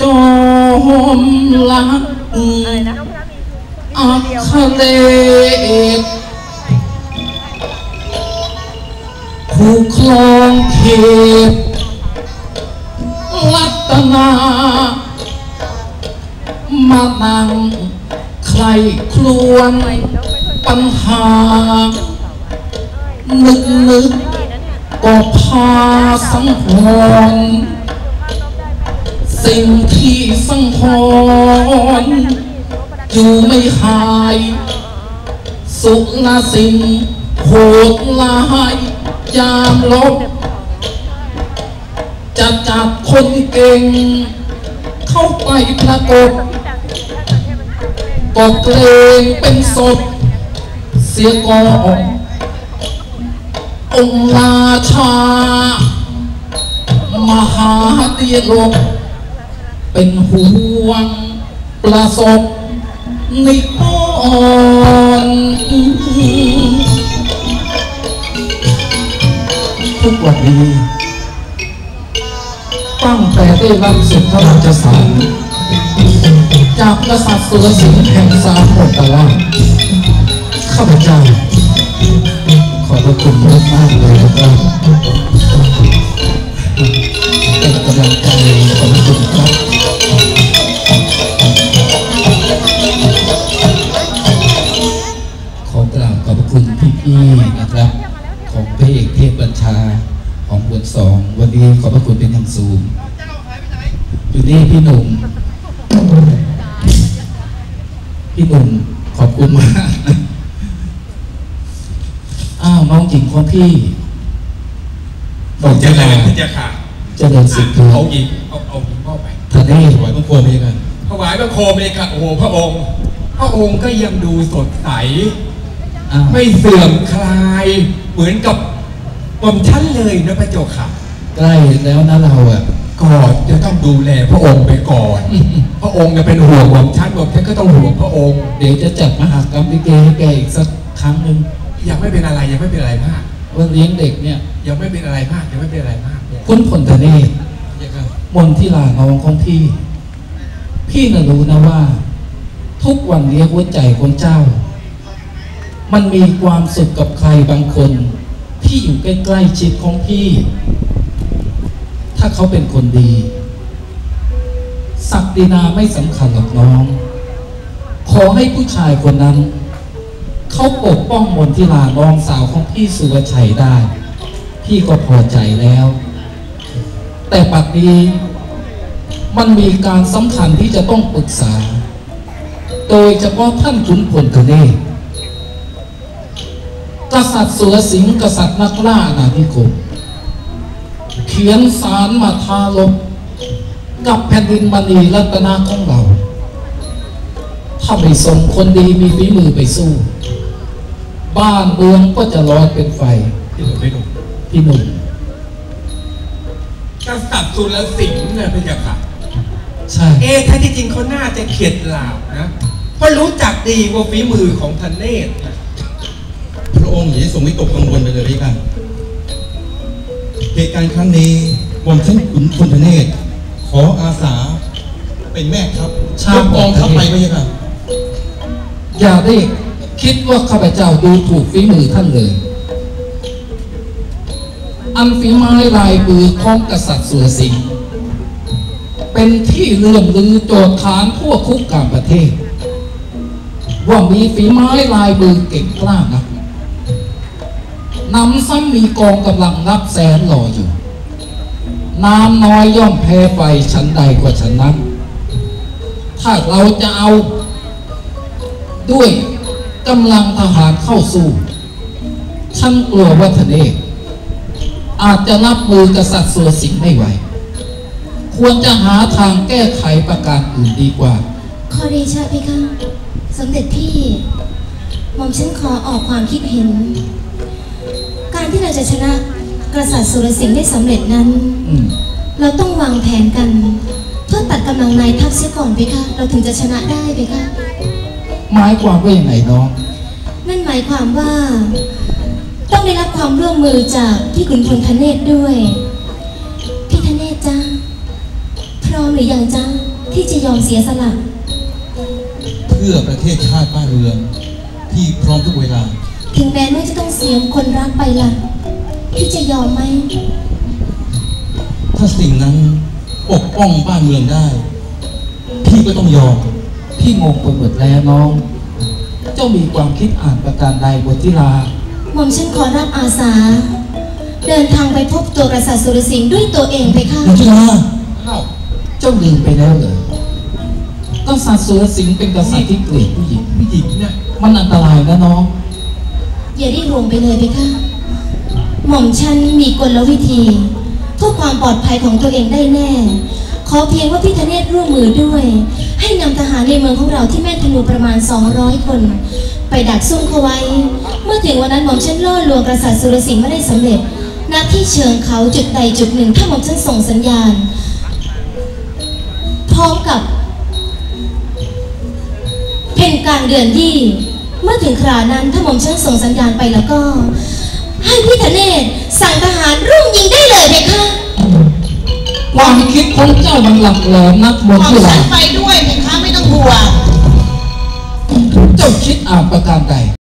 จอมลักอัคคเลศผู้ครองเขตรัตนามานั่งใครครวญปัญหา นึกนึกก็พาสังหรณ์ สิ่งที่สังหรณ์อยู่ไม่หาย สุรสิงโหดลายยามลบ จะจับคนเก่ง เข้าไปประกบก็เกรงเป็นศพเสียก่อนองค์ราชามหาเดียลก เป็นห่วงประสบในิพนทุกวันนี้ตั้งแต่ได้รับสิทธิพระราชสารจากกษัตริย์สุรสิงห์แห่งสามหมดแต่ว่าข้าพเจ้าขอบพระคุณมากมากเลยนะครับเป็นกำลังใจขอบคุณครับ ระคุณเป็นอย่างสูงอยู่นี่พี่หนุ่ม พี่หนุ่มขอบคุณมาก อ้าวน้องหญิงของพี่บอกเจริญพระเจ้าค่ะเจริญสุขเถิเอาดหญิงเอาเอาหญิงเข้าไปทะเลถวายบังคมเลยกันถวายพระโคมเลยค่ะโอ้โหพระองค์ พระองค์ก็ยังดูสดใสอ้าวไม่เสื่อมคลายเหมือนกับผมชั้นเลยนะพระเจ้าค่ะ ใกล้แล้วนะเราอะก็จะต้องดูแลพระองค์ไปก่อน พระองค์เนี่ยเป็นห่วงผมชั้นผมฉันก็ต้องห่วงพระองค์ เดี๋ยวจะจัดมหากรรมลิเกให้แกอีกสักครั้งหนึ่งยังไม่เป็นอะไรยังไม่เป็นอะไรมากว่าเลี้ยงเด็กเนี่ยยังไม่เป็นอะไรมากยังไม่เป็นอะไรมากคุณผลทะเนศเยอะครับมนที่ลาน้องของพี่ พี่น่ะรู้นะว่า ทุกวันนี้หัวใจของเจ้า มันมีความสุขกับใครบางคน ที่อยู่ใกล้ๆชิดของพี่ ถ้าเขาเป็นคนดีศักดินาไม่สำคัญหรอกน้อง ขอให้ผู้ชายคนนั้น เขาปกป้องมนทิลาน้องสาวของพี่สุรชัยได้ พี่ก็พอใจแล้ว แต่ปัจจุนี้ มันมีการสำคัญที่จะต้องปรึกษา โดยเฉพาะท่านขุนพลทะเนศกษัตริย์สุรสิงห์กษัตริย์นักล่าอาณานิคม ขียนสารมาทาลบกับแผ่นดินมณีรัตนาของเรา ถ้าไม่ส่งคนดีมีฝีมือไปสู้ บ้านเมืองก็จะร้อนเป็นไฟพี่หนุ่มพี่หนุ่มพี่หนุ่มกษัตริย์สุรสิงห์เนี่ยพระเจ้าค่ะใช่ เอ๊ะถ้าที่จริงเขาน่าจะเข็ดหลาบนะ เพราะรู้จักดีว่าฝีมือของทันเนศนะพระองค์อย่าได้ทรงวิตกกังวลไปเลยพี่กัน เหตุการณ์ครั้งนี้วอมท่นขุนพลเนศขออาสาเป็นแม่ครับชาติยกกองทัพไปไหมครับอย่าได้คิดว่าข้าพเจ้าดูถูกฝีมือท่านเลย อันฝีไม้ลายมือของกษัตริย์สุรสิงห์เป็นที่เลื่อมลือโจทย์ฐานทั่วคุกกามประเทศ ว่ามีฝีไม้ลายมือเก่งกล้านัก นำซ้ำมีกองกำลังนับแสนรออยู่ น้ำน้อยย่อมแพ้ไฟชั้นใดกว่าชั้นนั้น ถ้าเราจะเอา ด้วยกำลังทหารเข้าสู้ฉันกลัวว่าทะเนศอาจจะรับมือกษัตริย์สุรสิงห์ไม่ไหว ควรจะหาทางแก้ไขประการอื่นดีกว่า ขอเดชะเพคะสมเด็จพี่หม่อมฉันขอออกความคิดเห็น ที่เราจะชนะกษัตริย์สุรสิงห์ได้สำเร็จนั้น อืมเราต้องวางแผนกัน เพื่อตัดกำลังนายทัพเสียก่อนเพคะเราถึงจะชนะได้เพคะหมายความว่าอย่างไรน้อง นั่นหมายความว่า ต้องได้รับความร่วมมือจากพี่ขุนพลทเนศด้วย พี่ทเนศจ้าทรือยังจ๊ะที่จะยอมเสียสละ เพื่อประเทศชาติบ้านเมือง ที่พร้อมทุกเวลา ถึงแม้ว่าจะต้องเสียคนรักไปล่ะ พี่จะยอมไหม ถ้าสิ่งนั้นปกป้องบ้านเมืองได้ พี่ก็ต้องยอม พี่งงไปหมดแล้วน้อง เจ้ามีความคิดอ่านประการใดบนทิลาหม่อมฉันขอรับอาสา เดินทางไปพบตัวกษัตริย์สุรสิงห์ด้วยตัวเองไปค่ะมุทิลาอ้าวเจ้าลืมไปแล้วเหรอกษัตริย์สุรสิงห์เป็นกษัตริย์ที่เกลียดผู้หญิงผู้หญิงเนี่ยมันอันตรายนะน้อง อย่าได้รวมไปเลยไปค่ะหม่อมฉันมีกลวิธีเพื่อความปลอดภัยของตัวเองได้แน่ ขอเพียงว่าพี่ธเนศร่วมมือด้วย ให้นำทหารในเมืองของเราที่แม่นธนูประมาณ 200 คน ไปดักซุ่มเขาไว้ เมื่อถึงวันนั้นหม่อมฉันล่อลวงกษัตริย์สุรสิงห์ไม่ได้สำเร็จณที่เชิงเขาจุดใดจุดหนึ่งถ้าหม่อมฉันส่งสัญญาณ พร้อมกับ เป็นการเดือนยี่ มื่อถึงครานั้นถ้าหม่อมฉันส่งสัญญาณไปแล้วก็ ให้พี่ธเนศสั่งทหารรุ่งยิงได้เลยเพคะความคิดของเจ้ามันหลักแหลมนักบนขอทิฉัลานไปด้วยเพคะไม่ต้องห่วงเจ้าคิดอ่านประการใด